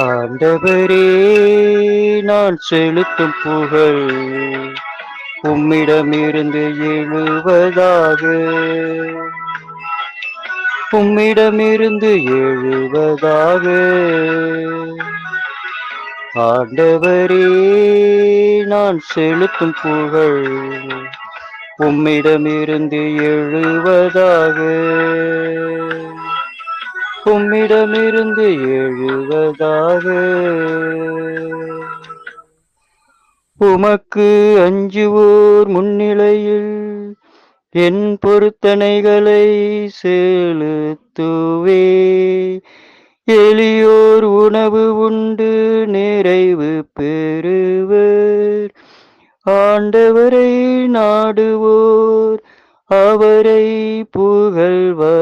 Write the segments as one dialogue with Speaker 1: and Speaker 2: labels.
Speaker 1: ஆண்டவரே நான் செலுத்தும் புகழ் உம்மிடமிருந்து எழுவதாக. உம்மிடமிருந்து எழுவதாக. ஆண்டவரே நான் செலுத்தும் புகழ் உம்மிடமிருந்து எழுவதாக. உம்மிடமிருந்து எழுவதாக உமக்கு அஞ்சுவோர் முன்னிலையில் என் பொருத்தனைகளை செலுத்துவே. எளியோர் உணவு உண்டு நிறைவு பெறுவர். ஆண்டவரை நாடுவோர் அவரை புகழ்வராக.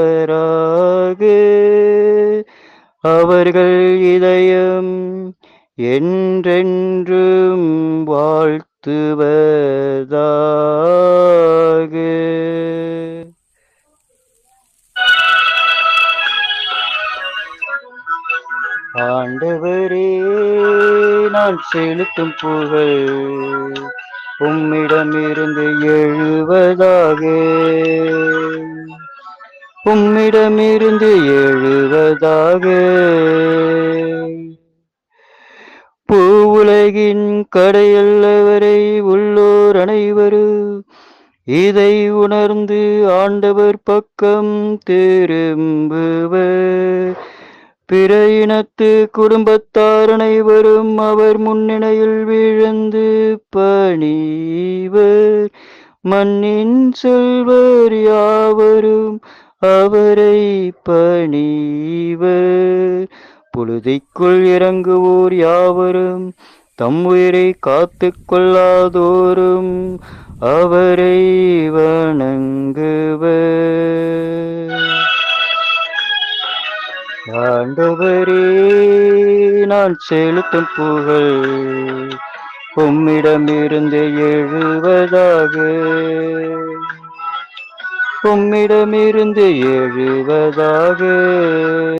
Speaker 1: அவர்கள் இதயம் என்றென்றும் வாழ்த்துவதாக. ஆண்டவரே நான் செலுத்தும் புகழ் உம்மிடமிருந்து எழுவதாக. உம்மிடமிருந்து எழுவதாக. பூவுலகின் கடையல்லவரை உள்ளோர் அனைவரும் இதை உணர்ந்து ஆண்டவர் பக்கம் திரும்புவர். பிற இனத்து குடும்பத்தார் அனைவரும் அவர் முன்னிலையில் விழுந்து பணிவர். மண்ணின் செல்வர் யாவரும் அவரை பணிவர். பொழுதைக்குள் இறங்குவோர் யாவரும் தம் உயிரை காத்து கொள்ளாதோரும் அவரை வணங்குவர். ஆண்டவரே நான் செலுத்தும் புகழ் உம்மிடமிருந்து எழுவதாக. உம்மிடமிருந்து எழுவதாக.